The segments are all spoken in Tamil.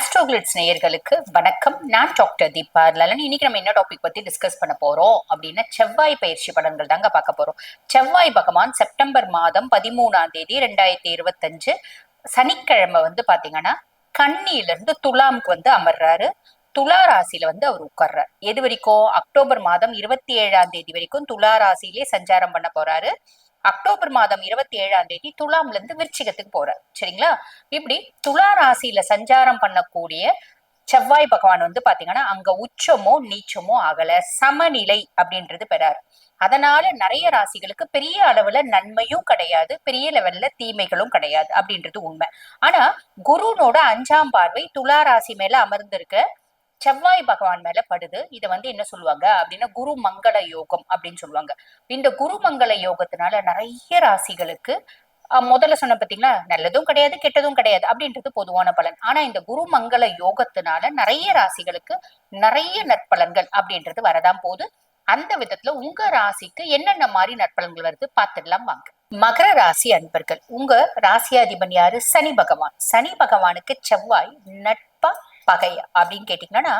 ஆஸ்ட்ரோகிளிட்ஸ் நேயர்களுக்கு வணக்கம். நான் டாக்டர் தீபா லலன். இன்னைக்கு நம்ம என்ன டாபிக் பத்தி டிஸ்கஸ் பண்ண போறோம் அப்படின்னா செவ்வாய் பயிற்சி பலன்கள் தாங்க பார்க்க போறோம். செவ்வாய் பகவான் செப்டம்பர் மாதம் பதிமூணாம் தேதி ரெண்டாயிரத்தி இருபத்தஞ்சு சனிக்கிழமை வந்து பாத்தீங்கன்னா கன்னியில இருந்து துலாமுக்கு வந்து அமர்றாரு. துலா ராசியில வந்து அவர் உட்கார்றாரு. எது வரைக்கும்? அக்டோபர் மாதம் இருபத்தி ஏழாம் தேதி வரைக்கும் துலா ராசியிலே சஞ்சாரம் பண்ண போறாரு. அக்டோபர் மாதம் இருபத்தி ஏழாம் தேதி துலாம்ல இருந்து விருச்சிகத்துக்கு போறார். சரிங்களா? இப்படி துலா ராசியில சஞ்சாரம் பண்ணக்கூடிய செவ்வாய் பகவான் வந்து பாத்தீங்கன்னா அங்க உச்சமோ நீச்சமோ ஆகல. சமநிலை அப்படின்றது பெறாரு. அதனால நிறைய ராசிகளுக்கு பெரிய அளவுல நன்மையும் கிடையாது பெரிய லெவல்ல தீமைகளும் கிடையாது அப்படின்றது உண்மை. ஆனா குருனோட அஞ்சாம் பார்வை துலா ராசி மேல அமர்ந்திருக்க. செவ்வாய் பகவான் மேல படுது. இதை வந்து என்ன சொல்லுவாங்க? அப்படின்னா குரு மங்கள யோகம் அப்படின்னு சொல்லுவாங்க. இந்த குரு மங்கள யோகத்தினால நிறைய ராசிகளுக்கு முதல்ல சொன்ன பாத்தீங்களா நல்லதும் கிடையாது கெட்டதும் கிடையாது அப்படின்றது பொதுவான பலன். ஆனா இந்த குரு மங்கள யோகத்தினால நிறைய ராசிகளுக்கு நிறைய நற்பலன்கள் அப்படின்றது வரதான் போகுது. அந்த விதத்துல உங்க ராசிக்கு என்னென்ன மாதிரி நற்பலன்கள் வருது? பார்த்துடலாம் வாங்க. மகர ராசி அன்பர்கள். உங்க ராசியாதிபன் யாரு? சனி பகவான். சனி பகவானுக்கு செவ்வாய் நட் பகை அப்படின்னு கேட்டீங்கன்னா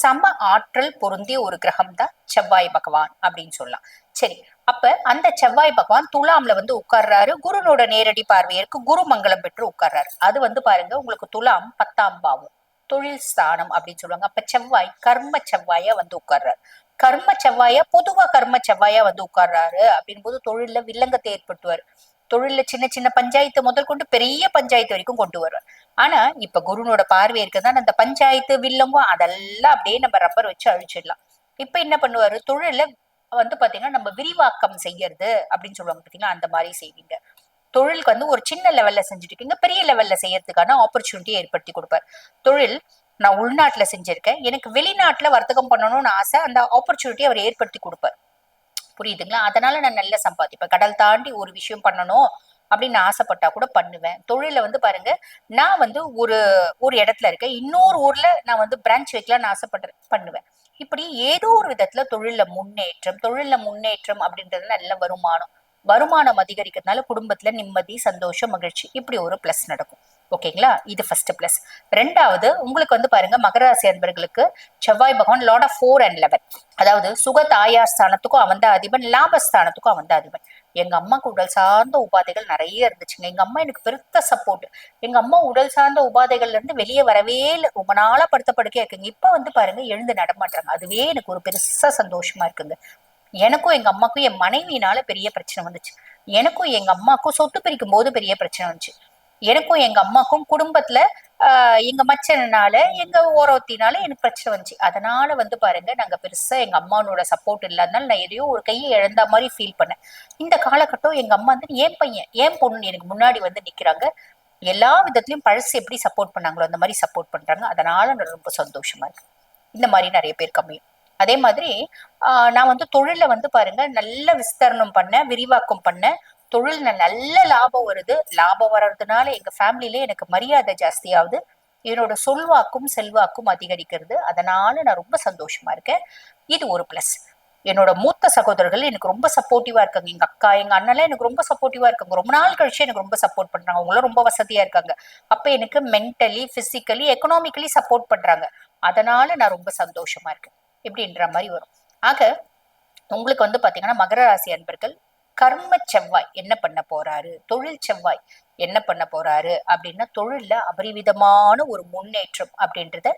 சம ஆற்றல் பொருந்திய ஒரு கிரகம் தான் செவ்வாய் பகவான் அப்படின்னு சொல்லலாம். சரி அப்ப அந்த செவ்வாய் பகவான் துலாம்ல வந்து உட்கார்றாரு. குருனோட நேரடி பார்வையருக்கு குரு மங்களம் பெற்று உட்கார்றாரு. அது வந்து பாருங்க உங்களுக்கு துலாம் பத்தாம் பாவம் தொழில் ஸ்தானம் அப்படின்னு சொல்லுவாங்க. அப்ப செவ்வாய் கர்ம செவ்வாயா வந்து உட்கார்றாரு. கர்ம செவ்வாயா பொதுவா கர்ம செவ்வாயா வந்து உட்கார்றாரு அப்படின் போது தொழில்ல வில்லங்கத்தை ஏற்படுத்துவார். தொழில்ல சின்ன சின்ன பஞ்சாயத்து முதல் கொண்டு பெரிய பஞ்சாயத்து வரைக்கும் கொண்டு வருவார். ஆனா இப்ப குருனோட பார்வை இருக்குதான் அந்த பஞ்சாயத்து வில்லங்கும் அதெல்லாம் அப்படியே நம்ம ரப்பர் வச்சு அழிச்சிடலாம். இப்ப என்ன பண்ணுவாரு? தொழில வந்து பாத்தீங்கன்னா நம்ம விரிவாக்கம் செய்யறது அப்படின்னு சொல்லுவாங்க பாத்தீங்கன்னா அந்த மாதிரி செய்வீங்க. தொழிலுக்கு வந்து ஒரு சின்ன லெவல்ல செஞ்சுட்டு இருக்கீங்க பெரிய லெவல்ல செய்யறதுக்கான ஆப்பர்ச்சுனிட்டியை ஏற்படுத்தி கொடுப்பார். தொழில் நான் உள்நாட்டுல செஞ்சிருக்கேன். எனக்கு வெளிநாட்டுல வர்த்தகம் பண்ணணும்னு ஆசை அந்த ஆப்பர்ச்சுனிட்டி அவர் ஏற்படுத்தி கொடுப்பார். புரியுதுங்களா? அதனால நான் நல்லா சம்பாதிப்பேன். கடல் தாண்டி ஒரு விஷயம் பண்ணணும். அப்படின்னு ஆசைப்பட்டா கூட பண்ணுவேன். தொழில வந்து பாருங்க நான் வந்து ஒரு ஒரு இடத்துல இருக்கேன். இன்னொரு ஊர்ல நான் வந்து பிரான்ச் வைக்கலாம்னு ஆசைப்படுறேன் பண்ணுவேன். இப்படி ஏதோ ஒரு விதத்துல தொழில முன்னேற்றம் தொழில முன்னேற்றம் அப்படின்றது நல்ல வருமானம். வருமானம் அதிகரிக்கிறதுனால குடும்பத்துல நிம்மதி சந்தோஷம் மகிழ்ச்சி இப்படி ஒரு பிளஸ் நடக்கும். ஓகேங்களா இது ஃபர்ஸ்ட் பிளஸ் ரெண்டாவது உங்களுக்கு வந்து பாருங்க மகர ராசி அன்பர்களுக்கு செவ்வாய் பகவான் lord of four and eleven அதாவது சுக தாயார் ஸ்தானத்துக்கும் அவன் தான் அதிபன் லாபஸ்தானத்துக்கும் அவன் தான் அதிபன். எங்க அம்மாக்கு உடல் சார்ந்த உபாதைகள் நிறைய இருந்துச்சுங்க. எங்க அம்மா எனக்கு பெருத்த சப்போர்ட் எங்க அம்மா உடல் சார்ந்த உபாதைகள்ல இருந்து வெளியே வரவே இல்லை. ரொம்ப நாளா படுத்த படுக்கையா இருக்குங்க. இப்ப வந்து பாருங்க எழுந்து நடமாட்டுறாங்க. அதுவே எனக்கு ஒரு பெருசா சந்தோஷமா இருக்குங்க. எனக்கும் எங்க அம்மாக்கும் என் மனைவினால பெரிய பிரச்சனை வந்துச்சு. எனக்கும் எங்க அம்மாக்கும் சொத்து பிரிக்கும் போது பெரிய பிரச்சனை வந்துச்சு. எனக்கும் எங்க அம்மாக்கும் குடும்பத்துல எங்க மச்சனால எங்க ஓரத்தினால எனக்கு பிரச்சனை வந்துச்சு. அதனால வந்து பாருங்க நாங்க பெருசா எங்க அம்மாவோட சப்போர்ட் இல்லாதனால நான் எதையோ ஒரு கையை இழந்த மாதிரி ஃபீல் பண்ணேன். இந்த காலகட்டம் எங்க அம்மா வந்து ஏன் பையன் ஏன் பொண்ணு எனக்கு முன்னாடி வந்து நிக்கிறாங்க. எல்லா விதத்துலயும் பழசு எப்படி சப்போர்ட் பண்ணாங்களோ அந்த மாதிரி சப்போர்ட் பண்றாங்க. அதனால நான் ரொம்ப சந்தோஷமா இருக்கு. இந்த மாதிரி நிறைய பேர் கம்மியும். அதே மாதிரி நான் வந்து தொழில வந்து பாருங்க நல்ல விஸ்தரணம் பண்ண விரிவாக்கம் பண்ண தொழில்ல நல்ல லாபம் வருது. லாபம் வர்றதுனால எங்க ஃபேமிலியில எனக்கு மரியாதை ஜாஸ்தியாகுது. என்னோட சொல்வாக்கும் செல்வாக்கும் அதிகரிக்கிறது. அதனால நான் ரொம்ப சந்தோஷமா இருக்கேன். இது ஒரு பிளஸ் என்னோட மூத்த சகோதரர்கள் எனக்கு ரொம்ப சப்போர்ட்டிவா இருக்காங்க. எங்க அக்கா எங்க அண்ணெல்லாம் எனக்கு ரொம்ப சப்போர்ட்டிவா இருக்காங்க. ரொம்ப நாள் கழிச்சு எனக்கு ரொம்ப சப்போர்ட் பண்றாங்க. அவங்களும் ரொம்ப வசதியா இருக்காங்க. அப்ப எனக்கு மென்டலி பிசிக்கலி எக்கனாமிக்கலி சப்போர்ட் பண்றாங்க. அதனால நான் ரொம்ப சந்தோஷமா இருக்கேன். இப்படின்ற மாதிரி வரும். ஆக உங்களுக்கு வந்து பாத்தீங்கன்னா மகர ராசி அன்பர்கள் கர்ம செவ்வாய் என்ன பண்ண போறாரு? தொழில் செவ்வாய் என்ன பண்ண போறாரு? அப்படின்னா தொழில்ல அபரிவிதமான ஒரு முன்னேற்றம் அப்படின்றத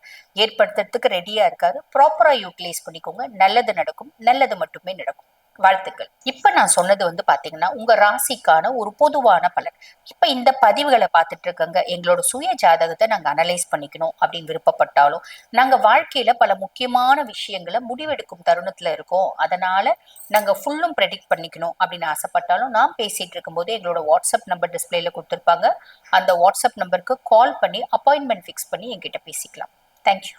ஏற்படுத்துறதுக்கு ரெடியா இருக்காரு. ப்ராப்பரா யூட்டிலைஸ் பண்ணிக்கோங்க. நல்லது நடக்கும். நல்லது மட்டுமே நடக்கும். வாழ்த்துக்கள். இப்ப நான் சொன்னது வந்து பாத்தீங்கன்னா உங்க ராசிக்கான ஒரு பொதுவான பலன். இப்ப இந்த பதிவுகளை பார்த்துட்டு இருக்கங்க எங்களோட சுய ஜாதகத்தை நாங்க அனலைஸ் பண்ணிக்கணும் அப்படின்னு விருப்பப்பட்டாலும் நாங்க வாழ்க்கையில பல முக்கியமான விஷயங்களை முடிவெடுக்கும் தருணத்துல இருக்கோம். அதனால நாங்க ஃபுல்லும் ப்ரெடிக்ட் பண்ணிக்கணும் அப்படின்னு ஆசைப்பட்டாலும் நான் பேசிட்டு இருக்கும்போது எங்களோட வாட்ஸ்அப் நம்பர் டிஸ்பிளேல கொடுத்துருப்பாங்க. அந்த வாட்ஸ்அப் நம்பருக்கு கால் பண்ணி அப்பாயின்மெண்ட் ஃபிக்ஸ் பண்ணி எங்கிட்ட பேசிக்கலாம். தேங்க்யூ